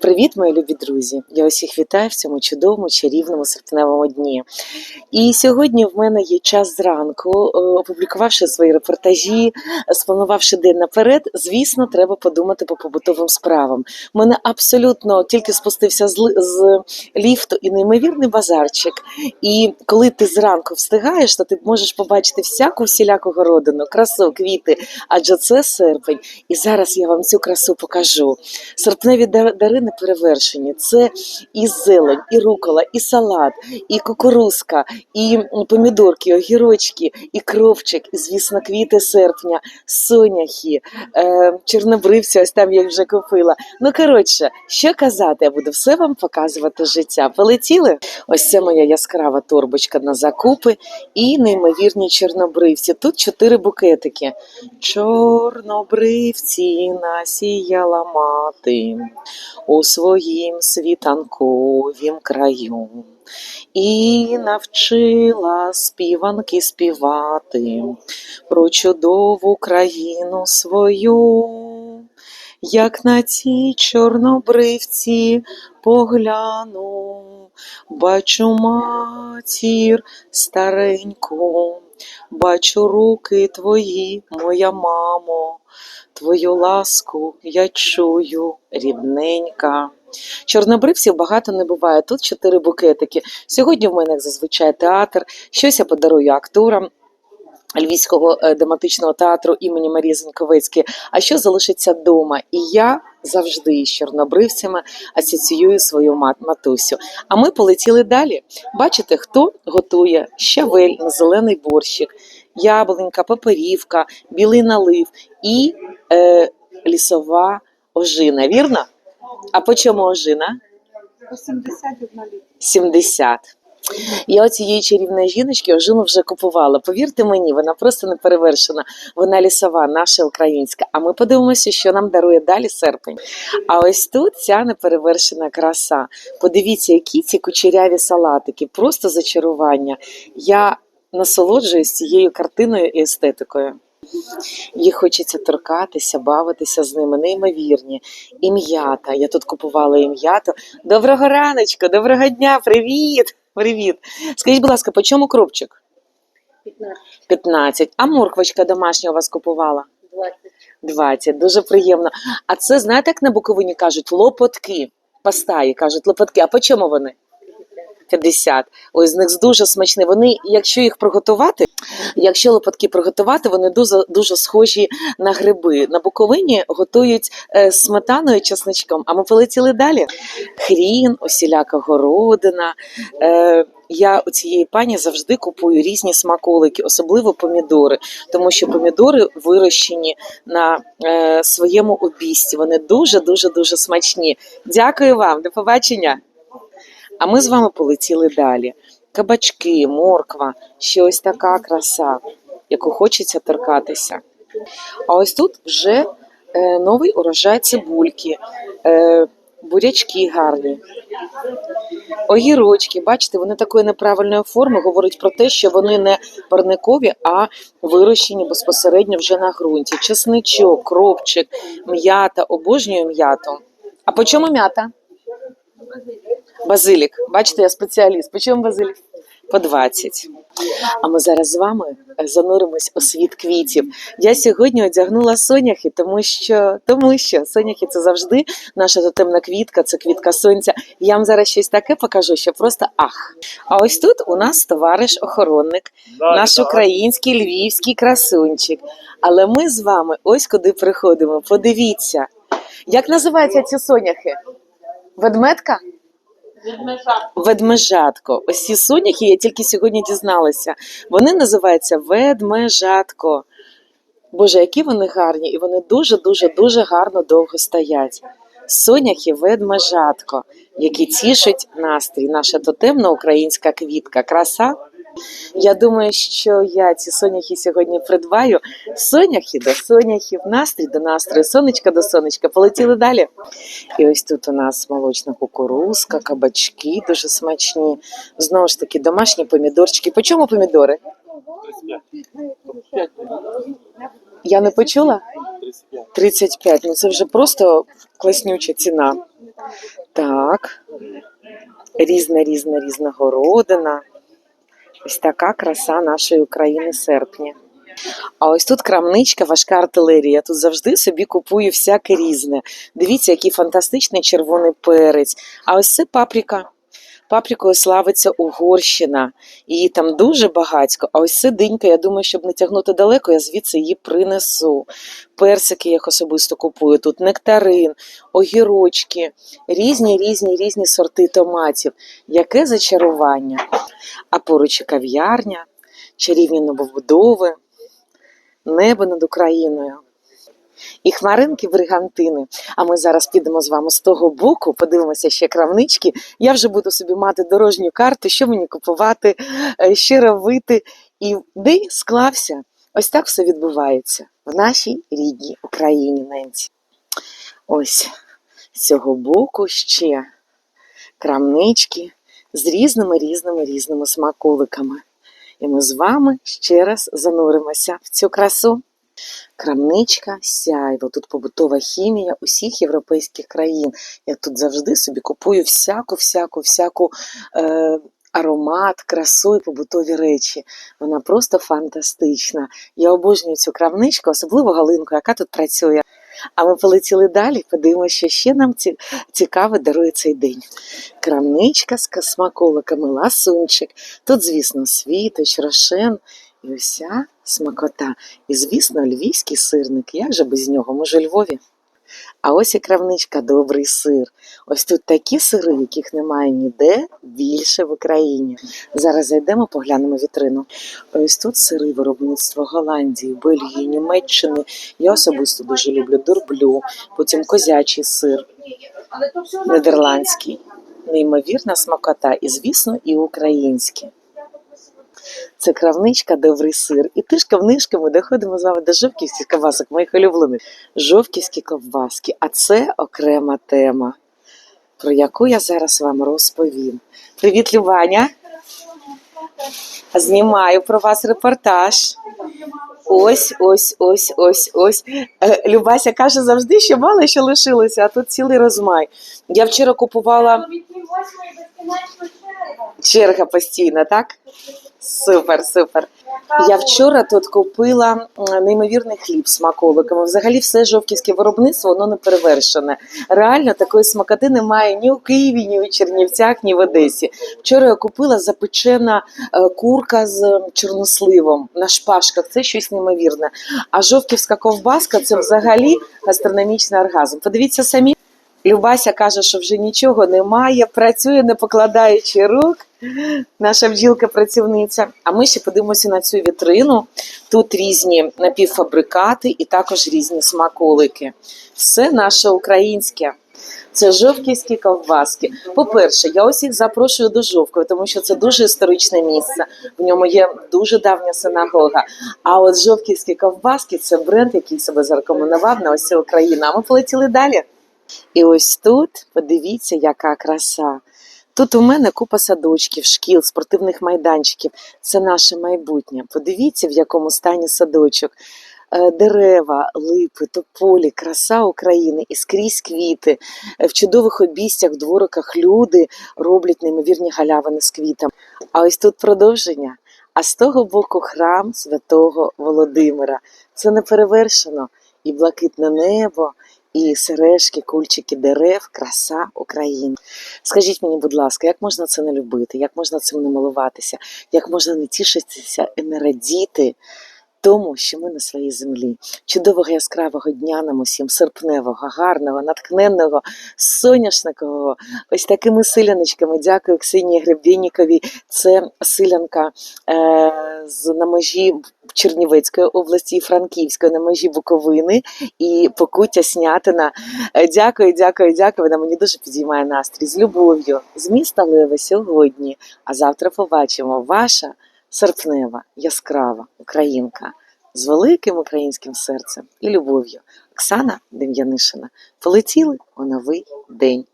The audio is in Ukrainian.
Привіт, мої любі друзі! Я усіх вітаю в цьому чудовому чарівному серпневому дні. І сьогодні в мене є час зранку, е, опублікувавши свої репортажі, спланувавши день наперед. Звісно, треба подумати по побутовим справам. У мене абсолютно тільки спустився з, з ліфту і неймовірний базарчик. І коли ти зранку встигаєш, то ти можеш побачити всяку всіляку городину, красу, квіти, адже це серпень. І зараз я вам цю красу покажу. Серпневі дар- дари не перевершені. Це і зелень, і рукола, і салат, і кукурузка, і помідорки, огірочки, і кропчик, і звісно, квіти серпня, соняхи, е, чорнобривці, ось там я їх вже купила. Ну коротше, що казати, я буду все вам показувати життя. Полетіли? Ось це моя яскрава торбочка на закупи і неймовірні чорнобривці. Тут чотири букетики. Чорнобривці насіяла мати у своїм світанковім краю. І навчила співанки співати про чудову країну свою. Як на ці чорнобривці погляну, бачу матір стареньку, бачу руки твої, моя мамо, твою ласку я чую, рідненька. Чорнобривців багато не буває. Тут чотири букетики. Сьогодні в мене, як зазвичай, театр. Щось я подарую акторам. Львівського е, драматичного театру імені Марії Зеньковецької, а що залишиться вдома. І я завжди з чорнобривцями асоціюю свою мат- матусю. А ми полетіли далі. Бачите, хто готує щавель на зелений борщик, яблунька, паперівка, білий налив і е, лісова ожина. Вірно? А по чому ожина? 81 літ. 70. Я оцієї чарівної жіночки ожину вже купувала. Повірте мені, вона просто не перевершена. Вона лісова, наша українська. А ми подивимося, що нам дарує далі серпень. А ось тут ця неперевершена краса. Подивіться, які ці кучеряві салатики, просто зачарування. Я насолоджуюсь цією картиною і естетикою. Їх хочеться торкатися, бавитися з ними, неймовірні. І м'ята. Я тут купувала і м'яту. Доброго раночку, доброго дня, привіт! Привіт. Скажіть, будь ласка, по чому кропчик? 15, 15. А морквочка домашня у вас купувала? 20. 20. Дуже приємно. А це, знаєте, як на Буковині кажуть, лопотки. Пастаї кажуть, лопотки. А по чому вони? 50. Ось з них дуже смачні. Вони, якщо їх приготувати, якщо лопатки приготувати, вони дуже, дуже схожі на гриби. На Буковині готують е, сметаною чесничком. А ми полетіли далі. Хрін, усіляка городина. Е, я у цієї пані завжди купую різні смаколики, особливо помідори, тому що помідори вирощені на е, своєму обійсті. Вони дуже дуже дуже смачні. Дякую вам, до побачення. А ми з вами полетіли далі. Кабачки, морква, ще ось така краса, яку хочеться торкатися. А ось тут вже е, новий урожай цибульки, е, бурячки гарні. Огірочки, бачите, вони такої неправильної форми говорять про те, що вони не парникові, а вирощені безпосередньо вже на ґрунті. Чесничок, кропчик, м'ята, обожнюю м'яту. А по чому м'ята? Базилік. Бачите, я спеціаліст. По чому базилік? По 20. А ми зараз з вами е, зануримось у світ квітів. Я сьогодні одягнула соняхи, тому що тому що соняхи це завжди наша тотемна квітка, це квітка сонця. Я вам зараз щось таке покажу, що просто ах. А ось тут у нас товариш охоронник, наш український львівський красунчик. Але ми з вами ось куди приходимо. Подивіться, як називаються ці соняхи? Ведмедка? Ведмежатко. Ось ці соняхи я тільки сьогодні дізналася. Вони називаються ведмежатко. Боже, які вони гарні, і вони дуже, дуже, гарно довго стоять. Соняхи ведмежатко, які тішать настрій. Наша тотемна українська квітка. Краса. Я думаю, що я ці соняхи сьогодні придбаю. Соняхи до соняхів, настрій до настрою, сонечка до сонечка. Полетіли далі. І ось тут у нас молочна кукурузка, кабачки дуже смачні. Знову ж таки, домашні помідорчики. По чому помідори? Я не почула? 35. 35. Ну це вже просто класнюча ціна. Так. Різна, різна, різного родина. Ось така краса нашої України серпня. А ось тут крамничка, важка артилерія. Тут завжди собі купую всяке різне. Дивіться, який фантастичний червоний перець. А ось це паприка. Паприкою славиться Угорщина. Її там дуже багатько. А ось це динька, я думаю, щоб не тягнути далеко, я звідси її принесу. Персики я їх особисто купую. Тут нектарин, огірочки, різні, різні, різні сорти томатів. Яке зачарування. А поруч кав'ярня, чарівні новобудови, небо над Україною. І хмаринки бригантини. А ми зараз підемо з вами з того боку, подивимося ще крамнички. Я вже буду собі мати дорожню карту, що мені купувати, е, що робити. І день склався. Ось так все відбувається в нашій рідній Україні, ненці. Ось з цього боку ще крамнички з різними різними різними смаколиками. І ми з вами ще раз зануримося в цю красу. Крамничка сяйво. Тут побутова хімія усіх європейських країн. Я тут завжди собі купую всяку, всяку, всяку е, аромат, красу і побутові речі. Вона просто фантастична. Я обожнюю цю крамничку, особливо Галинку, яка тут працює. А ми полетіли далі, подивимося, що ще нам ці- цікаве дарує цей день. Крамничка з смаколиками, ласунчик. Тут, звісно, світоч, рошен і уся смакота. І, звісно, львівський сирник. Як же без нього? У Львові. А ось і крамничка, добрий сир. Ось тут такі сири, яких немає ніде більше в Україні. Зараз зайдемо, поглянемо вітрину. Ось тут сири виробництва Голландії, Бельгії, Німеччини. Я особисто дуже люблю дурблю, потім козячий сир, нідерландський, неймовірна смакота, і, звісно, і український. Це кравничка, добрий сир. І тишка ми доходимо з вами до жовківських ковбасок, моїх улюблених. Жовківські ковбаски. А це окрема тема, про яку я зараз вам розповім. Привіт, Любаня. Знімаю про вас репортаж. Ось, ось, ось, ось, ось. Е, Любася каже завжди, що мало що лишилося, а тут цілий розмай. Я вчора купувала черга постійна, так? Супер, супер. Я вчора тут купила неймовірний хліб смаколиками. Взагалі, все жовківське виробництво воно не перевершене. Реально такої смакоти немає ні у Києві, ні у Чернівцях, ні в Одесі. Вчора я купила запечена е, курка з чорносливом на шпажках. Це щось неймовірне. А жовківська ковбаска це взагалі гастрономічний оргазм. Подивіться самі. Любася каже, що вже нічого немає, працює, не покладаючи рук. Наша бджілка-працівниця. А ми ще подивимося на цю вітрину. Тут різні напівфабрикати і також різні смаколики. Все наше українське. Це жовківські ковбаски. По-перше, я усіх запрошую до Жовкова, тому що це дуже історичне місце. В ньому є дуже давня синагога. А от жовківські ковбаски це бренд, який себе зарекомендував на усю Україну. А ми полетіли далі. І ось тут подивіться, яка краса. Тут у мене купа садочків, шкіл, спортивних майданчиків. Це наше майбутнє. Подивіться, в якому стані садочок. Е, Дерева, липи, тополі, краса України і скрізь квіти. Е, В чудових обійстях, в двориках люди роблять неймовірні галявини з квітами. А ось тут продовження. А з того боку храм святого Володимира. Це не перевершено. І блакитне небо, і сережки, кульчики дерев, краса України. Скажіть мені, будь ласка, як можна це не любити, як можна цим не милуватися, як можна не тішитися і не радіти тому, що ми на своїй землі. Чудового яскравого дня нам усім, серпневого, гарного, натхненного, соняшникового, ось такими силяночками. Дякую Ксенії Гребєніковій. Це силянка е, з на межі Чернівецької області і Франківської, на межі Буковини і Покуття Снятина. Е, Дякую, дякую, дякую. Вона мені дуже підіймає настрій з любов'ю, з міста Лева сьогодні. А завтра побачимо ваша серпнева, яскрава українка з великим українським серцем і любов'ю. Оксана Дем'янишина полетіли у новий день.